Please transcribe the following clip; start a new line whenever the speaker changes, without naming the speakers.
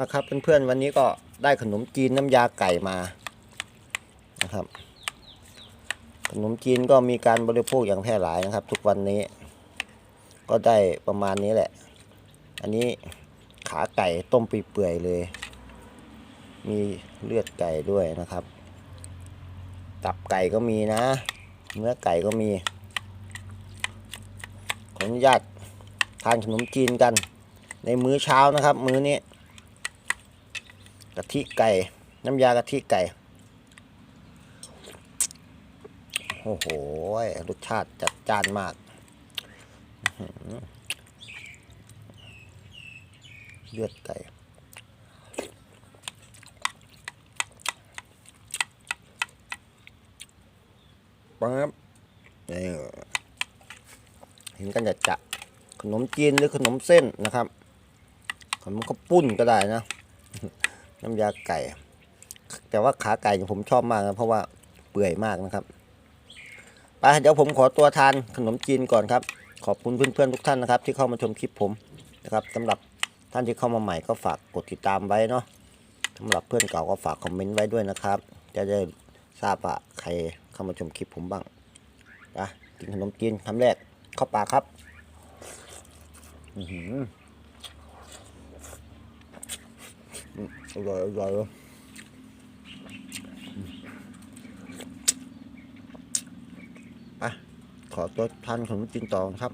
มาครับเพื่อนๆวันนี้ก็ได้ขนมจีนน้ำยาไก่มานะครับ ขนมจีนก็มีการบริโภคอย่างแพร่หลายนะครับ ทุกวันนี้ ก็ได้ประมาณนี้แหละ อันนี้ขาไก่ต้มปเปื่อยเลย มีเลือดไก่ด้วยนะครับ ตับไก่ก็มีนะ เนื้อไก่ก็มีขออนุญาตทานขนมจีนกัน ในมื้อเช้านะครับ มื้อนี้ กะทิไก่ น้ำยากะทิไก่ โอ้โห รสชาติจัดจ้านมาก เลือดไก่ปั๊บนี่เห็นกันจะจะขนมจีนหรือขนมเส้นนะครับ ขนมข้าวปุ้นก็ได้นะ น้ำยาไก่ แต่ว่าขาไก่ผมชอบมากนะเพราะว่าเปื่อยมากนะครับไปเดี๋ยวผมขอตัวทานขนมจีนก่อนครับ ขอบคุณเพื่อนๆทุกท่านนะครับ ที่เข้ามาชมคลิปผมนะครับสำหรับท่านที่เข้ามาใหม่ก็ฝากกดติดตามไว้เนาะสำหรับเพื่อนเก่าก็ฝากคอมเมนต์ไว้ด้วยนะครับ จะได้ทราบว่าใครเข้ามาชมคลิปผมบ้างไปกินขนมจีนคำแรกเข้าปากครับ อือหือ อร่อยอร่อยอะขอตัวทานขนมจีนต่อครับ